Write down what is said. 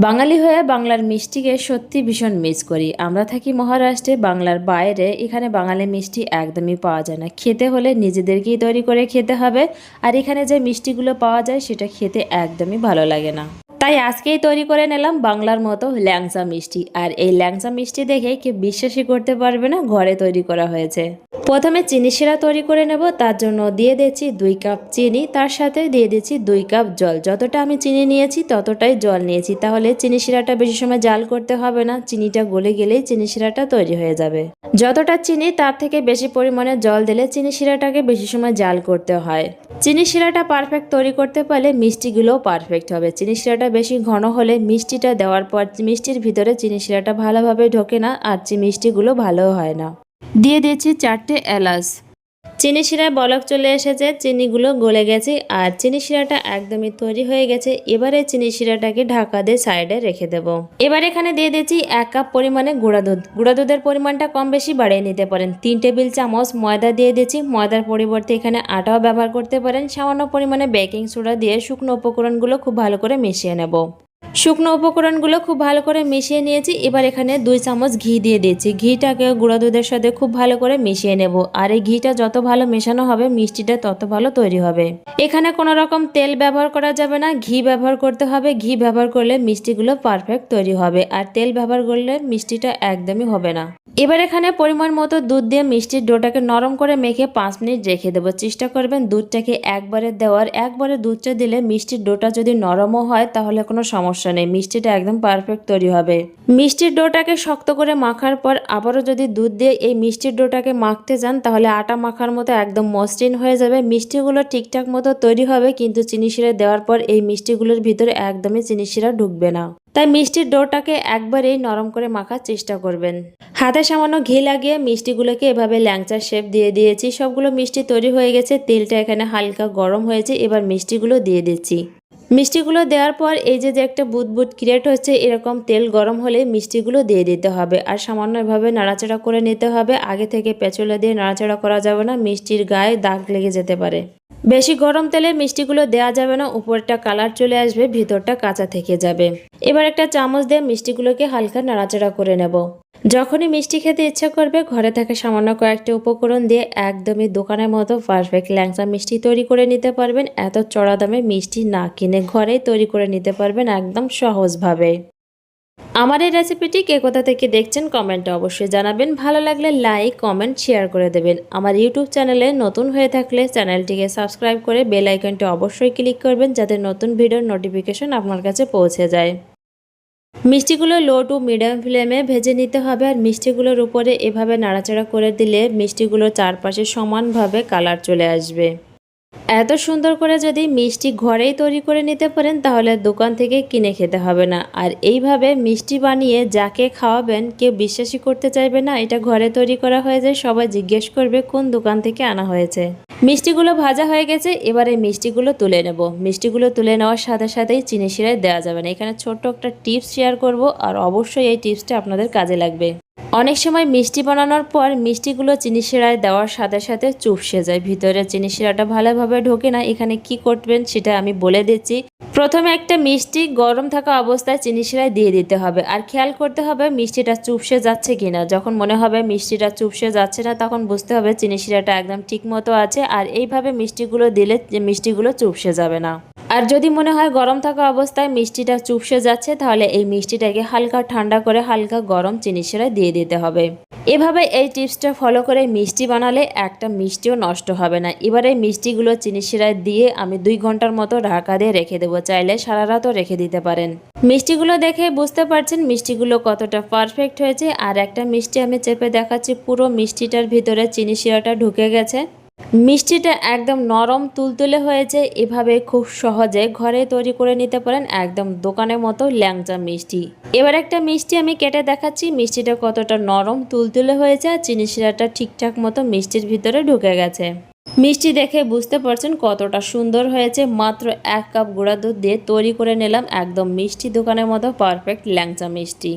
বাঙালি হয়ে বাংলার মিষ্টিকে সত্যি ভীষণ মিস করি। আমরা থাকি মহারাষ্ট্রে, বাংলার বাইরে। এখানে বাঙালি মিষ্টি একদমই পাওয়া যায় না। খেতে হলে নিজেদেরকেই তৈরি করে খেতে হবে। আর এখানে যে মিষ্টিগুলো পাওয়া যায়, সেটা খেতে একদমই ভালো লাগে না। তাই আজকেই তৈরি করে নিলাম বাংলার মতো ল্যাংচা মিষ্টি। আর এই ল্যাংচা মিষ্টি দেখে কেউ বিশ্বাসই করতে পারবে না, ঘরে তৈরি করা হয়েছে। প্রথমে চিনি শিরা তৈরি করে নেব, তার জন্য দিয়ে দিচ্ছি দুই কাপ চিনি, তার সাথে দিয়ে দিচ্ছি দুই কাপ জল। যতটা আমি চিনি নিয়েছি, ততটাই জল নিয়েছি। তাহলে চিনি শিরাটা বেশি সময় জাল করতে হবে না, চিনিটা গলে গেলেই চিনি শিরাটা তৈরি হয়ে যাবে। যতটা চিনি, তার থেকে বেশি পরিমাণে জল দিলে চিনি শিরাটাকে বেশি সময় জাল করতে হয়। চিনি শিরাটা পারফেক্ট তৈরি করতে পারলে মিষ্টিগুলোও পারফেক্ট হবে। চিনি শিরাটা বেশি ঘন হলে মিষ্টিটা দেওয়ার পর, মিষ্টির ভিতরে চিনি শিরাটা ভালোভাবে ঢোকে না, আর চি- মিষ্টিগুলো ভালো হয় না। দিয়ে দিয়েছি চারটে এলাচ। চিনি শিরায় বলক চলে এসেছে, চিনিগুলো গলে গেছে আর চিনি শিরাটা একদমই তৈরি হয়ে গেছে। এবারে চিনি শিরাটাকে ঢাকা দিয়ে সাইডে রেখে দেব। এবার এখানে দিয়ে দিয়েছি এক কাপ পরিমাণে গুঁড়া দুধ। গুঁড়া দুধের পরিমাণটা কম বেশি বাড়িয়ে নিতে পারেন। তিন টেবিল চামচ ময়দা দিয়ে দিয়েছি। ময়দার পরিবর্তে এখানে আটাও ব্যবহার করতে পারেন। সামান্য পরিমাণে বেকিং সোডা দিয়ে শুকনো উপকরণগুলো খুব ভালো করে মিশিয়ে নেব। শুকনো উপকরণগুলো খুব ভালো করে মিশিয়ে নিয়েছি। এবার এখানে দুই চামচ ঘি দিয়ে দিয়েছি ঘিটাকে গুঁড়া দুধের সাথে খুব ভালো করে মিশিয়ে নেব। আর এই ঘিটা যত ভালো মেশানো হবে, মিষ্টিটা তত ভালো তৈরি হবে। এখানে কোনো রকম তেল ব্যবহার করা যাবে না। ঘি ব্যবহার করতে হবে। ঘি ব্যবহার করলে মিষ্টিগুলো পারফেক্ট তৈরি হবে। আর তেল ব্যবহার করলে মিষ্টিটা একদমই হবে না। এবার এখানে পরিমাণ মতো দুধ দিয়ে মিষ্টির ডোটাকে নরম করে মেখে পাঁচ মিনিট রেখে দেবো। চেষ্টা করবেন দুধটাকে একবারে দেওয়ার। একবারে দুধটা দিলে মিষ্টির ডোটা যদি নরমও হয়, তাহলে কোনো সমস্যা নেই। মিষ্টিটা একদম পারফেক্ট তৈরি হবে। মিষ্টির ডোটাকে শক্ত করে মাখার পর আবারও যদি দুধ দিয়ে এই মিষ্টির ডোটাকে মাখতে যান, তাহলে আটা মাখার মতো একদম মসৃণ হয়ে যাবে। মিষ্টিগুলো ঠিকঠাক মতো তৈরি হবে, কিন্তু চিনি শিরা দেওয়ার পর এই মিষ্টিগুলোর ভিতরে একদমই চিনি শিরা ঢুকবে না। তাই মিষ্টির ডোটাকে একবারেই নরম করে মাখার চেষ্টা করবেন। হাতে সামান্য ঘি লাগিয়ে মিষ্টিগুলোকে এভাবে ল্যাংচার শেপ দিয়ে দিয়েছি। সবগুলো মিষ্টি তৈরি হয়ে গেছে। তেলটা এখানে হালকা গরম হয়েছে। এবার মিষ্টিগুলো দিয়ে দিচ্ছি। মিষ্টিগুলো দেওয়ার পর এই যে যে একটা বুদবুদ ক্রিয়েট হচ্ছে, এরকম তেল গরম হলে মিষ্টিগুলো দিয়ে দিতে হবে। আর সামান্যভাবে নাড়াচাড়া করে নিতে হবে। আগে থেকে পেঁচলে দিয়ে নাড়াচাড়া করা যাবে না, মিষ্টির গায়ে দাগ লেগে যেতে পারে। বেশি গরম তেলে মিষ্টিগুলো দেওয়া যাবে না উপরটা কালার চলে আসবে, ভিতরটা কাঁচা থেকে যাবে। এবার একটা চামচ দিয়ে মিষ্টিগুলোকে হালকা নাড়াচাড়া করে নেব। যখনই মিষ্টি খেতে ইচ্ছা করবে, ঘরে থাকা সামান্য কয়েকটি উপকরণ দিয়ে একদমই দোকানের মতো পারফেক্ট ল্যাংচা মিষ্টি তৈরি করে নিতে পারবেন। এত চড়া দামে মিষ্টি না কিনে ঘরেই তৈরি করে নিতে পারবেন একদম সহজভাবে। আমার এই রেসিপিটি কে কোথা থেকে দেখছেন কমেন্টে অবশ্যই জানাবেন। ভালো লাগলে লাইক কমেন্ট শেয়ার করে দেবেন। আমার ইউটিউব চ্যানেলে নতুন হয়ে থাকলে চ্যানেলটিকে সাবস্ক্রাইব করে বেল আইকনটি অবশ্যই ক্লিক করবেন, যাতে নতুন ভিডিওর নোটিফিকেশন আপনার কাছে পৌঁছে যায়। মিষ্টিগুলো লো টু মিডিয়াম ফ্লেমে ভেজে নিতে হবে আর মিষ্টিগুলোর উপরে এভাবে নাড়াচাড়া করে দিলে মিষ্টিগুলোর চারপাশে সমানভাবে কালার চলে আসবে। এত সুন্দর করে যদি মিষ্টি ঘরেই তৈরি করে নিতে পারেন, তাহলে দোকান থেকে কিনে খেতে হবে না। আর এইভাবে মিষ্টি বানিয়ে যাকে খাওয়াবেন, কেউ বিশ্বাসই করতে চাইবে না, এটা ঘরে তৈরি করা হয়ে যায়, সবাই জিজ্ঞেস করবে কোন দোকান থেকে আনা হয়েছে। মিষ্টিগুলো ভাজা হয়ে গেছে, এবারে মিষ্টিগুলো তুলে নেব। মিষ্টিগুলো তুলে নেওয়ার সাথে সাথেই চিনি শিরায় দেওয়া যাবে না। এখানে ছোট্ট একটা টিপস শেয়ার করব, আর অবশ্যই এই টিপসটা আপনাদের কাজে লাগবে। অনেক সময় মিষ্টি বানানোর পর মিষ্টিগুলো চিনি শিরায় দেওয়ার সাথে সাথে চুপসে যায়। ভিতরে চিনি শিরাটা ভালোভাবে ঢোকে না। এখানে কি করবেন সেটা আমি বলে দিচ্ছি। প্রথমে একটা মিষ্টি গরম থাকা অবস্থায় চিনি শিরায় দিয়ে দিতে হবে। আর খেয়াল করতে হবে মিষ্টিটা চুপসে যাচ্ছে কিনা। যখন মনে হবে মিষ্টিটা চুপসে যাচ্ছে না, তখন বুঝতে হবে চিনি শিরাটা একদম ঠিক মতো আছে। আর এইভাবে মিষ্টিগুলো দিলে মিষ্টিগুলো চুপসে যাবে না। আর যদি মনে হয় গরম থাকা অবস্থায় মিষ্টিটা চুপসে যাচ্ছে, তাহলে এই মিষ্টিটাকে হালকা ঠান্ডা করে হালকা গরম চিনি শিরা দিয়ে দিতে হবে। এভাবে এই টিপসটা ফলো করে মিষ্টি বানালে একটা মিষ্টিও নষ্ট হবে না। এবার মিষ্টিগুলো চিনি শিরায় দিয়ে আমি দুই ঘণ্টার মতো ঢাকা দিয়ে রেখে দেবো। চাইলে সারা রাতও রেখে দিতে পারেন। মিষ্টিগুলো দেখে বুঝতে পারছেন মিষ্টিগুলো কতটা পারফেক্ট হয়েছে। আর একটা মিষ্টি আমি চেপে দেখাচ্ছি, পুরো মিষ্টিটার ভিতরে চিনি শিরাটা ঢুকে গেছে। মিষ্টিটা একদম নরম তুলতুলে হয়েছে, এভাবে খুব সহজে ঘরে তৈরি করে নিতে পারেন একদম দোকানের মতো ল্যাংচা মিষ্টি। এবার একটা মিষ্টি আমি কেটে দেখাচ্ছি, মিষ্টিটা কতটা নরম তুলতুলে হয়েছে আর চিনি শিরাটা ঠিকঠাক মতো মিষ্টির ভিতরে ঢুকে গেছে। মিষ্টি দেখে বুঝতে পারছেন কতটা সুন্দর হয়েছে, মাত্র এক কাপ গুঁড়া দুধ দিয়ে তৈরি করে নিলাম একদম মিষ্টি দোকানের মতো পারফেক্ট ল্যাংচা মিষ্টি।